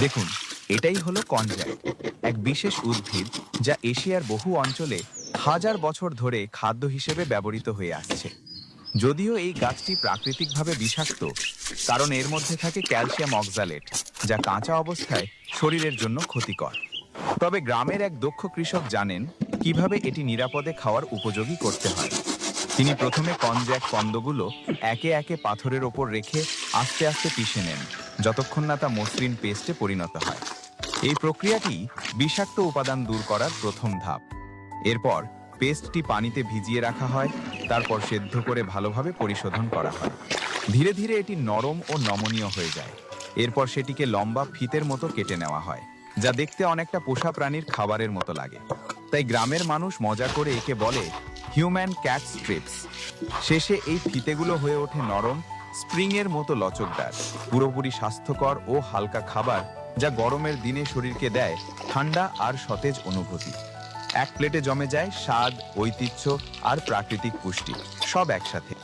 দেখুন, এটাই হলো কনজ্যাক এক বিশেষ উদ্ভিদ যা এশিয়ার বহু অঞ্চলে হাজার বছর ধরে খাদ্য হিসেবে ব্যবহৃত হয়ে আসছে। যদিও এই গাছটি প্রাকৃতিকভাবে বিষাক্ত, কারণ এর মধ্যে থাকে ক্যালসিয়াম অক্সালেট, যা কাঁচা অবস্থায় শরীরের জন্য ক্ষতিকর। তবে গ্রামের এক দক্ষ কৃষক জানেন কীভাবে এটি নিরাপদে খাওয়ার উপযোগী করতে হয়। তিনি প্রথমে কনজ্যাক কন্দগুলো একে একে পাথরের ওপর রেখে আস্তে আস্তে পিষে নেন। যতক্ষণ না তা মসৃণ পেস্টে পরিণত হয়। এই প্রক্রিয়াটি বিষাক্ত উপাদান দূর করার প্রথম ধাপ। এরপর পেস্টটি পানিতে ভিজিয়ে রাখা হয়, তারপর সেদ্ধ করে ভালোভাবে পরিশোধন করা হয়। ধীরে ধীরে এটি নরম ও নমনীয় হয়ে যায়। এরপর সেটিকে লম্বা ফিতের মতো কেটে নেওয়া হয়, যা দেখতে অনেকটা পোষা প্রাণীর খাবারের মতো লাগে। তাই গ্রামের মানুষ মজা করে একে বলে হিউম্যান ক্যাট স্ট্রিপস শেষে এই ফিতেগুলো হয়ে ওঠে নরম স্প্রিংয়ের মতো লচকদার, পুরোপুরি স্বাস্থ্যকর ও হালকা খাবার যা গরমের দিনে শরীরকে দেয় ঠান্ডা আর সতেজ অনুভূতি। এক প্লেটে জমে যায় স্বাদ, ঐতিহ্য আর প্রাকৃতিক পুষ্টি, সব একসাথে।